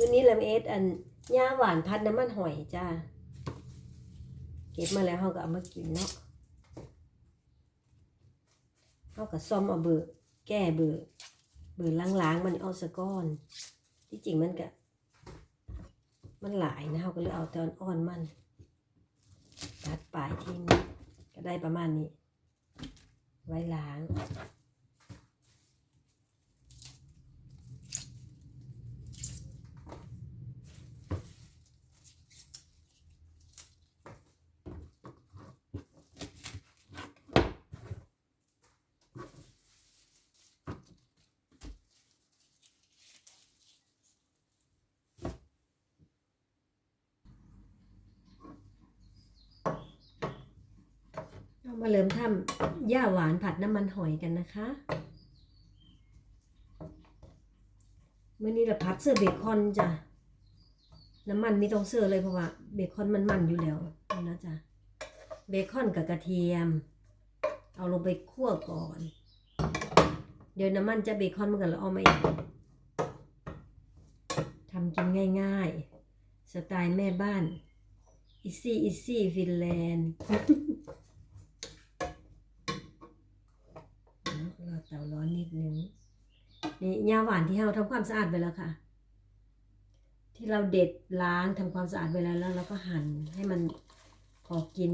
มื้อนี้ลำเอสอันย่าหวานพัดน้ำมันหอยจ้า เก็บมาแล้วเฮาก็เอามากินเนาะเฮาก็ซ่อมเอาเบอร์แก้เบอร์เบอร์ล้างๆมันเอาซะก่อน ที่จริงมันก็มันหลายนะเฮาก็เลยเอาแต่อ่อนมันตัดปลายทิ้งก็ได้ประมาณนี้ ไว้ล้าง เรามาเริ่มทำย่าหวานผัดน้ำมันหอยกันนะคะเมื่อนี้เราผัดเสื้อเบคอนจ้ะน้ำมันไม่ต้องเสื้อเลยเพราะว่าเบคอนมันมันอยู่แล้วนะจ๊ะเบคอนกับกระเทียม เอาลงไปคั่วก่อน เดี๋ยวน้ำมันจะเบคอนมันกันแล้วเอามาอีกทำกินง่ายๆ สไตล์แม่บ้าน อีซี่อีซี่ฟินแลนด์ รอ เตาร้อนนิดนึงนี่ยาหวานที่เราทำความสะอาดไปแล้วค่ะ ที่เราเด็ดล้างทำความสะอาดไปแล้วแล้วเราก็หั่นให้มันพอกิน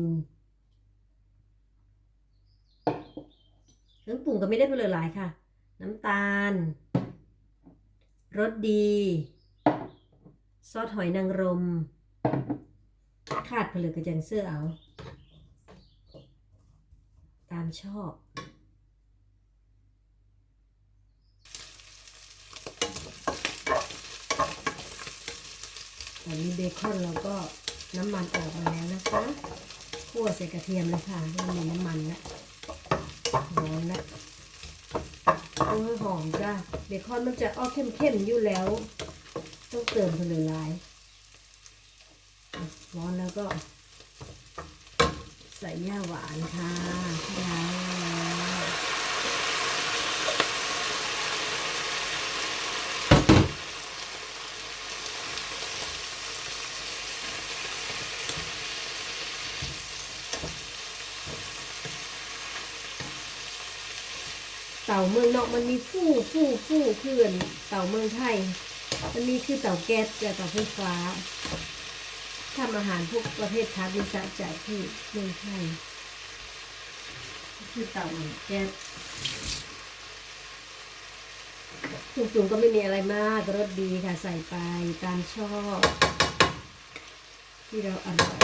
เครื่องปรุงก็ไม่ได้ไปเลยหลายค่ะ น้ำตาลรสดี ซอสหอยนางรม ขาดไปเลยกระจังเสื้อเอา ตามชอบ ตอนนี้เบคอนเราก็น้ำมันออกมาแล้วนะคะคั่วใส่กระเทียมเลยค่ะเริ่มีน้ำมันแล้วร้อนล้วโอ้ยหอมจ้าเบคอนมันจะออกเข้มๆอยู่แล้ว ต้องเติมไปเลยลายร้อนแล้วก็ใส่ย่าหวานค่ะที่ล้างแล้ว เต่าเมืองนอกมันมีฟู่ฟู่ฟู่เขื่อนเต่าเมืองไทย มันมีคือเต่าแก๊สกับเต่าไฟฟ้าทำอาหารพวกประเภททาวิสาจ่ายที่เมืองไทยคือเต่าแก๊สจุ่มๆก็ไม่มีอะไรมากรสดีค่ะใส่ไปตามชอบ ที่เราอร่อย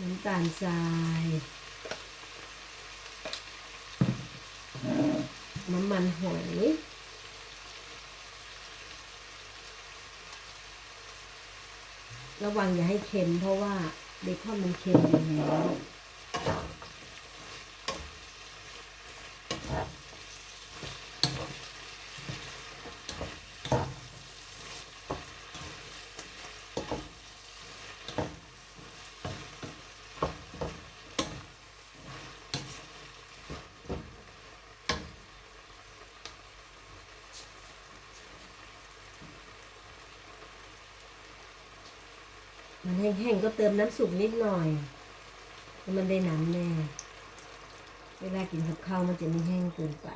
น้ำตาลทราย น้ำมันหอย ระวังอย่าให้เค็มเพราะว่าเบคอนมันเค็มอยู่แล้ว มันแห้งๆก็เติมน้ำสุปนิดหน่อยให้มันได้น้ำแน่ เวลากินกับข้าวมันจะไม่แห้งเกินไป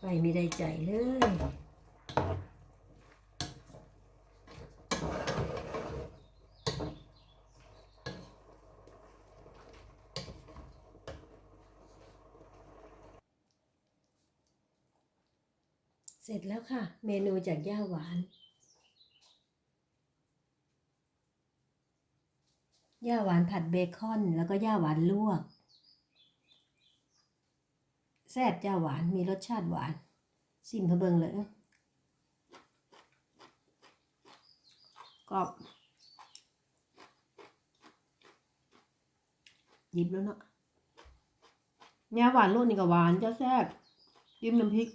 ไปไม่ได้ใจเลย เสร็จแล้วค่ะ เมนูจากย่าหวานย่าหวานผัดเบคอน แล้วก็ย่าหวานลวก แซ่บย่าหวานมีรสชาติหวานซิมพอเบิงเลยกรอบหยิบแล้วเนาะย่าหวานรุ่นนี่ก็หวานจะแซ่บจิ้มน้ำพริก